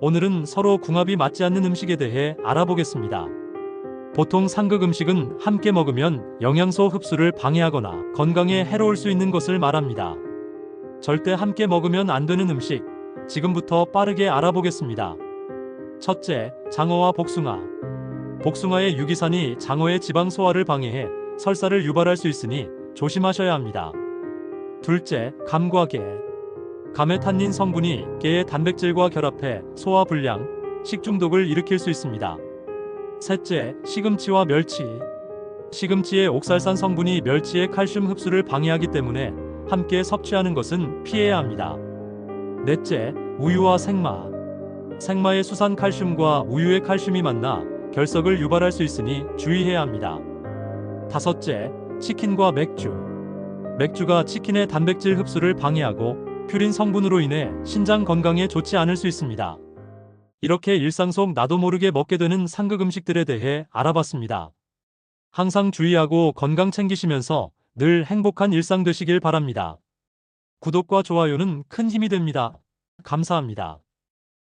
오늘은 서로 궁합이 맞지 않는 음식에 대해 알아보겠습니다. 보통 상극 음식은 함께 먹으면 영양소 흡수를 방해하거나 건강에 해로울 수 있는 것을 말합니다. 절대 함께 먹으면 안 되는 음식, 지금부터 빠르게 알아보겠습니다. 첫째, 장어와 복숭아. 복숭아의 유기산이 장어의 지방 소화를 방해해 설사를 유발할 수 있으니 조심하셔야 합니다. 둘째, 감과 게. 감의 탄닌 성분이 게의 단백질과 결합해 소화 불량, 식중독을 일으킬 수 있습니다. 셋째, 시금치와 멸치. 시금치의 옥살산 성분이 멸치의 칼슘 흡수를 방해하기 때문에 함께 섭취하는 것은 피해야 합니다. 넷째, 우유와 생마. 생마의 수산 칼슘과 우유의 칼슘이 만나 결석을 유발할 수 있으니 주의해야 합니다. 다섯째, 치킨과 맥주. 맥주가 치킨의 단백질 흡수를 방해하고 퓨린 성분으로 인해 신장 건강에 좋지 않을 수 있습니다. 이렇게 일상 속 나도 모르게 먹게 되는 상극 음식들에 대해 알아봤습니다. 항상 주의하고 건강 챙기시면서 늘 행복한 일상 되시길 바랍니다. 구독과 좋아요는 큰 힘이 됩니다. 감사합니다.